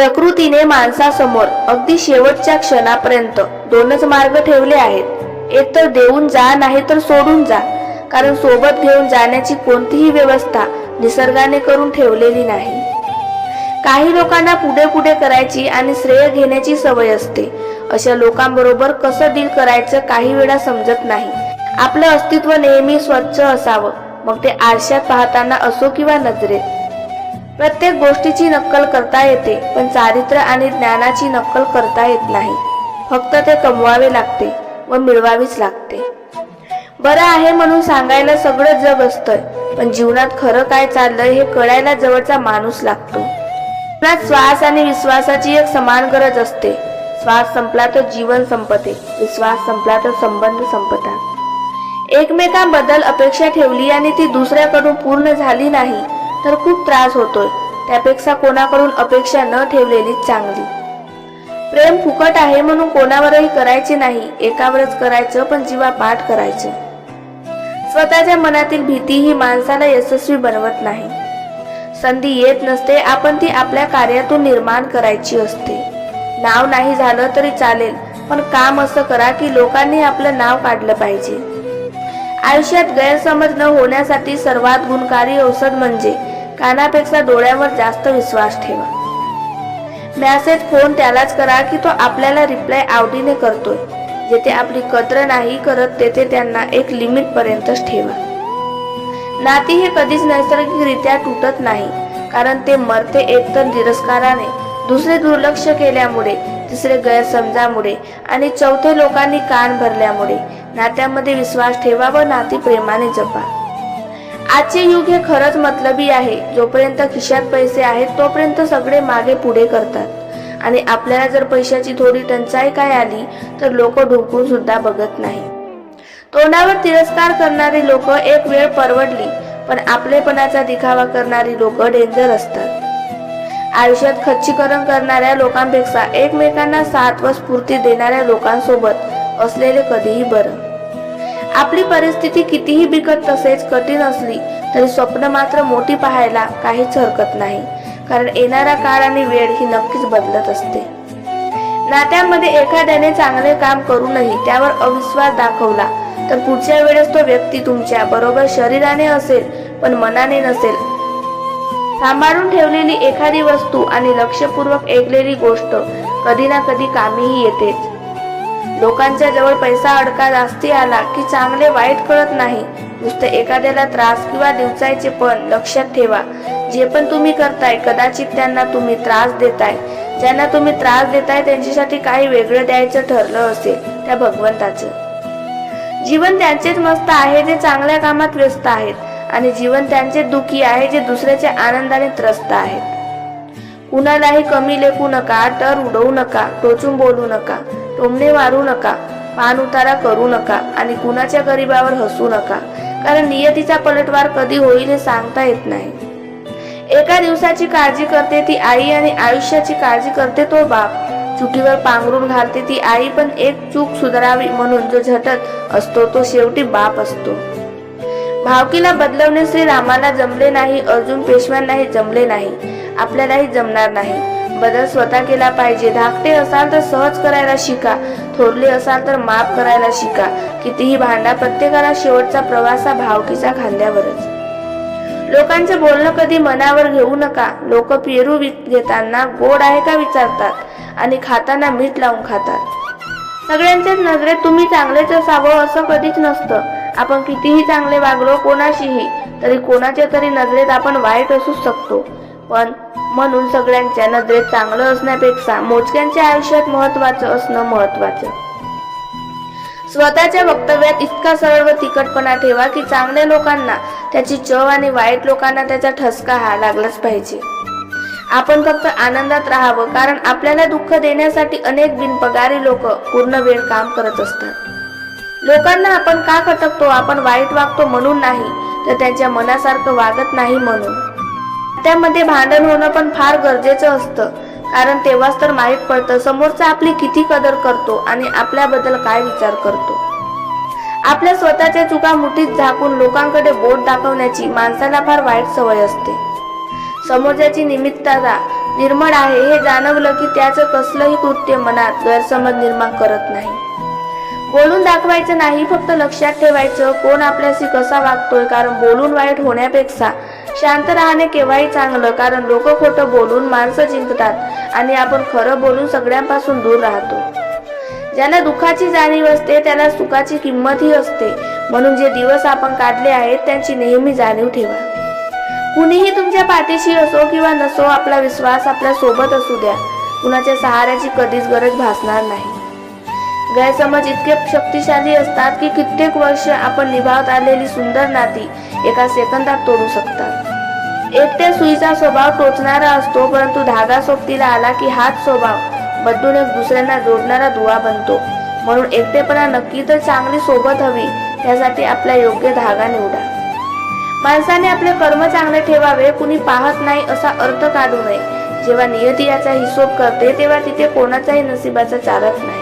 प्रकृतीने माणसासमोर अगदी शेवटच्या क्षणापर्यंत दोनच मार्ग ठेवले आहेत. एक तर देऊन जा नाही तर सोडून जा. कारण सोबत घेऊन जाण्याची कोणतीही व्यवस्था निसर्गाने करून ठेवलेली नाही. काही लोकांना पुढे पुढे करायची आणि श्रेय घेण्याची सवय असते. अशा लोकांबरोबर कसं डील करायचं काही वेळा समजत नाही. आपलं अस्तित्व नेहमी स्वच्छ असावं. मग ते आरशात पाहताना असो किंवा नजरेत. प्रत्येक गोष्टीची नक्कल करता येते पण चारित्र्य आणि ज्ञानाची नक्कल करता येत नाही. फक्त ते कमवावे लागते व मिळवावीच लागते. बरं आहे म्हणून सांगायला सगळं जग असतंय पण जीवनात खरं काय चाललंय हे कळायला जवळचा माणूस लागतो. जीवनात श्वास आणि विश्वासाची एक समान गरज असते. श्वास संपला तर जीवन संपते विश्वास संपला तर संबंध संपतात. एकमेकांबद्दल अपेक्षा ठेवली आणि ती दुसऱ्याकडून पूर्ण झाली नाही तर खूप त्रास होतोय. त्यापेक्षा कोणाकडून अपेक्षा न ठेवलेलीच चांगली. प्रेम फुकट आहे म्हणून कोणावरही करायचे नाही एकावरच करायचं पण जीवा पाठ करायचं. स्वतःच्या मनातील भीती ही माणसाला यशस्वी बनवत नाही. संधी येत नसते आपण ती आपल्या कार्यातून निर्माण करायची असते. नाव नाही झालं तरी चालेल पण काम असं करा की लोकांनी आपलं नाव काढलं पाहिजे. आयुष्यात गैरसमज न होण्यासाठी सर्वात गुणकारी औषध म्हणजे कानापेक्षा डोळ्यावर जास्त विश्वास ठेवा. मॅसेज फोन त्यालाच करा की तो आपल्याला रिप्लाय आवडीने करतोय. जेथे आपली कद्र नाही करत तेथे त्यांना एक लिमिटपर्यंतच ठेवा. नाती हे कधीच नैसर्गिकरित्या तुटत नाही कारण ते मरते एकतर तिरस्काराने दुसरे दुर्लक्ष केल्यामुळे तिसरे गैरसमजामुळे आणि चौथे लोकांनी कान भरल्यामुळे. नात्यामध्ये विश्वास ठेवा व नाती प्रेमाने जपा. आजचे युग हे खरंच मतलबी आहे. जोपर्यंत खिशात पैसे आहेत तोपर्यंत सगळे मागे पुढे करतात. आणि आपल्याला जर पैशाची थोडी टंचाई काय आली तर लोक ढोकून सुद्धा बघत नाही तोंडावर तिरस्कार करणारी लोक एक वेळ परवडली पण आपलेपणाचा दिखावा करणारी लोक डेंजर असतात. आयुष्यात खच्चीकरण करणाऱ्या लोकांपेक्षा एकमेकांना साथ व स्फूर्ती देणाऱ्या लोकांसोबत असलेले कधीही बरं. आपली परिस्थिती कितीही बिकट तसेच कठीण असली तरी स्वप्न मात्र मोठी पाहायला काहीच हरकत नाही. कारण येणारा काळ आणि वेळ ही नक्कीच बदलत असते. नात्यामध्ये एखाद्याने चांगले काम करूनही त्यावर अविश्वास दाखवला तर पुढच्या वेळेस तो व्यक्ती तुमच्या बरोबर शरीराने असेल पण मनाने नसेल. सांभाळून ठेवलेली एखादी वस्तू आणि लक्षपूर्वक ऐकलेली गोष्ट कधी ना कधी कामीही येतेच. लोकांच्या जवळ पैसा अडका जास्ती आला की चांगले वाईट कळत नाही. नुसतं एखाद्याला त्रास किंवा दिवसायचे पण लक्षात ठेवा. जे पण तुम्ही करताय कदाचित त्यांना तुम्ही त्रास देताय. ज्यांना तुम्ही त्रास देताय त्यांच्यासाठी काही वेगळं द्यायचं ठरलं असेल त्या भगवंताचं. जीवन त्यांचेच मस्त आहे जे चांगल्या कामात व्यस्त आहेत. आणि जीवन त्यांचे दुखी आहे जे दुसऱ्याच्या आनंदाने त्रस्त आहेत. कुणालाही कमी लेखू नका टर उडवू नका टोचून बोलू नका टोमणे मारू नका पान उतारा करू नका आणि कुणाच्या गरिबावर हसू नका. कारण नियतीचा पलटवार कधी होईल हे सांगता येत नाही. एका दिवसाची काळजी करते ती आई आणि आयुष्याची काळजी करते तो बाप. चुकीवर पांघरून घालते ती आई पण एक चूक सुधारावी म्हणून जो झटत असतो तो शेवटी बाप असतो. भावकीला बदलवणे श्री रामाला जमले नाही अर्जुन पेशव्यांनाही जमले नाही. आपल्यालाही जमणार नाही. बदल स्वतः केला पाहिजे. धाकटे असाल तर सहज करायला शिका. थोरले असाल तर माफ करायला शिका. कितीही भांडा प्रत्येकाला शेवटचा प्रवास हा भावकीचा खांद्यावरच. लोकांचं बोलणं कधी मनावर घेऊ नका. लोक पेरू विक घेताना गोड आहे का विचारतात आणि खाताना मीठ लावून खातात. सगळ्यांच्याच नजरेत तुम्ही चांगलेच असावं असं कधीच नसतं. आपण कितीही चांगले वागलो कोणाशीही तरी कोणाच्या तरी नजरेत आपण वाईट असू शकतो. पण म्हणून सगळ्यांच्या नजरेत चांगलं असण्यापेक्षा मोजक्यांच्या आयुष्यात महत्वाचं असणं महत्वाचं स्वतःच्या वक्तव्यात इतका सरळ व तिखटपणा ठेवा की चांगल्या लोकांना त्याची चव आणि वाईट लोकांना त्याचा ठसका हा लागलाच पाहिजे. आपण फक्त आनंदात राहावं कारण आपल्याला दुःख देण्यासाठी अनेक बिनपगारी लोक पूर्ण वेळ काम करत असतात. लोकांना आपण का खटकतो आपण वाईट वागतो म्हणून नाही तर त्यांच्या मनासारखं वागत नाही म्हणून. त्यामध्ये भांडण होणं पण फार गरजेचं असतं कारण तेव्हाच तर माहीत पडतं समोरचा आपली किती कदर करतो आणि आपल्याबद्दल काय विचार करतो. आपल्या स्वतःच्या चुका मुठीत झाकून लोकांकडे बोट दाखवण्याची माणसाला फार वाईट सवय असते. समोरच्याची निमित्तता निर्मळ आहे हे जाणवलं की त्याचं कसलंही कृत्य मनात गैरसमज निर्माण करत नाही. बोलून दाखवायचं नाही फक्त लक्षात ठेवायचं कोण आपल्याशी कसा वागतोय कारण बोलून वाईट होण्यापेक्षा शांत राहणे केव्हाही चांगलं कारण लोक खोटं बोलून माणसं जिंकतात आणि आपण खरं बोलून सगळ्यांपासून दूर राहतो. ज्यांना दुःखाची जाणीव असते त्याला सुखाची किंमतही असते. म्हणून जे दिवस आपण काढले आहेत त्यांची नेहमी जाणीव ठेवा. कुणीही तुमच्या पाठीशी असो किंवा नसो आपला विश्वास आपल्यासोबत असू द्या. कुणाच्या सहाऱ्याची कधीच गरज भासणार नाही. गैरसमज इतके शक्तिशाली असतात की कित्येक वर्ष आपण निभावत आलेली सुंदर नाती एका सेकंदात तोडू शकतात. एकट्या सुईचा स्वभाव टोचणारा असतो परंतु धागा सोबतीला आला की हाच स्वभाव बदलून एक दुसऱ्यांना जोडणारा दुवा बनतो. म्हणून एकटेपणा नक्की तर चांगली सोबत हवी त्यासाठी आपला योग्य धागा निवडा. माणसाने आपले कर्म चांगले ठेवावे कुणी पाहत नाही असा अर्थ काढू नये. जेव्हा नियती याचा हिशोब करते तेव्हा तिथे कोणाचाही नशिबाचा चालत नाही.